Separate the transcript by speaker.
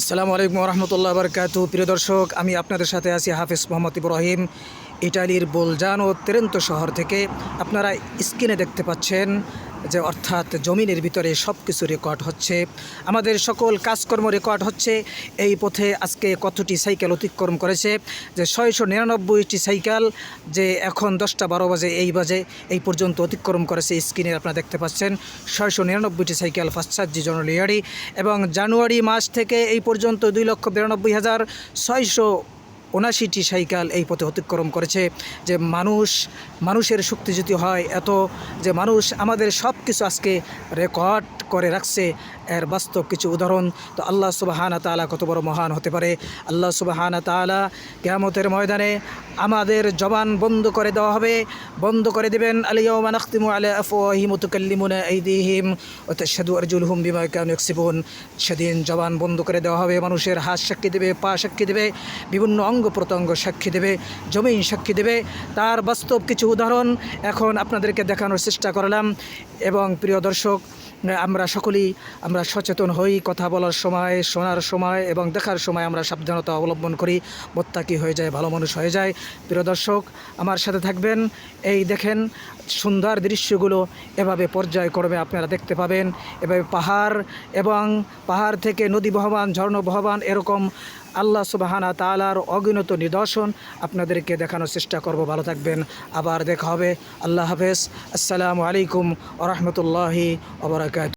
Speaker 1: আসসালামু আলাইকুম রহমতুল্লাহ বরকাত প্রিয় দর্শক, আমি আপনাদের সাথে আছি হাফিজ মোহাম্মদ ইব্রাহিম। ইটালির বোলজান ও তেরেন্ত শহর থেকে আপনারা স্ক্রিনে দেখতে পাচ্ছেন যে অর্থাৎ জমিনের ভিতরে সব কিছু রেকর্ড হচ্ছে। আমাদের সকল কাজকর্ম রেকর্ড হচ্ছে। এই পথে আজকে কতটি সাইকেল অতিক্রম করেছে? যে ছয়শো নিরানব্বইটি সাইকেল যে এখন দশটা বারো বাজে, এই বাজে, এই পর্যন্ত অতিক্রম করেছে স্ক্রিনে আপনারা দেখতে পাচ্ছেন। ছয়শো নিরানব্বইটি সাইকেল পাশ্চাত্যি জনলিয়ারি এবং জানুয়ারি মাস থেকে এই পর্যন্ত দুই লক্ষ বিরানব্বই হাজার ছয়শো উনাশিটি সাইকেল এই পথে অতিক্রম করেছে যে মানুষ, মানুষের শক্তি যদি হয়, এত যে মানুষ আমাদের সব কিছু আজকে রেকর্ড করে রাখছে, এর বাস্তব কিছু উদাহরণ তো আল্লাহ সুবাহানা তালা কত বড় মহান হতে পারে। আল্লাহ সুবাহানা তালা কেয়ামতের ময়দানে আমাদের জবান বন্ধ করে দেওয়া হবে, বন্ধ করে দেবেন। আলিয়াউমা নাখতিমু আলা আফওয়াহিম তুকাল্লিমুনা আইদিহিম ওয়া তাশহাদু আরজুলুহুম বিমা কানু সেদিন জবান বন্ধ করে দেওয়া হবে, মানুষের হাত সাক্ষী দেবে, পা সাক্ষী দেবে। বিভিন্ন অঙ্গ প্রত্যঙ্গ সাক্ষী দেবে, জমিন সাক্ষী দেবে। তার বাস্তব কিছু উদাহরণ এখন আপনাদেরকে দেখানোর চেষ্টা করলাম। এবং প্রিয় দর্শক, আমরা সকলেই, আমরা সচেতন হই, কথা বলার সময়, শোনার সময় এবং দেখার সময় আমরা সাবধানতা অবলম্বন করি। মোত্তাকি হয়ে যায়, ভালো মানুষ হয়ে যায়। প্রিয় দর্শক, আমার সাথে থাকবেন। এই দেখেন, সুন্দর দৃশ্যগুলো এভাবে পর্যায়ক্রমে আপনারা দেখতে পাবেন। এভাবে পাহাড় এবং পাহাড় থেকে নদী বহবান ঝর্ণ বহবান এরকম আল্লাহ সুবাহানা তালার অগণিত নিদর্শন আপনাদেরকে দেখানোর চেষ্টা করব। ভালো থাকবেন। আবার দেখা হবে। আল্লাহ হাফেজ। আসসালামু আলাইকুম ওরহমতুল্লাহি ওবরাকাত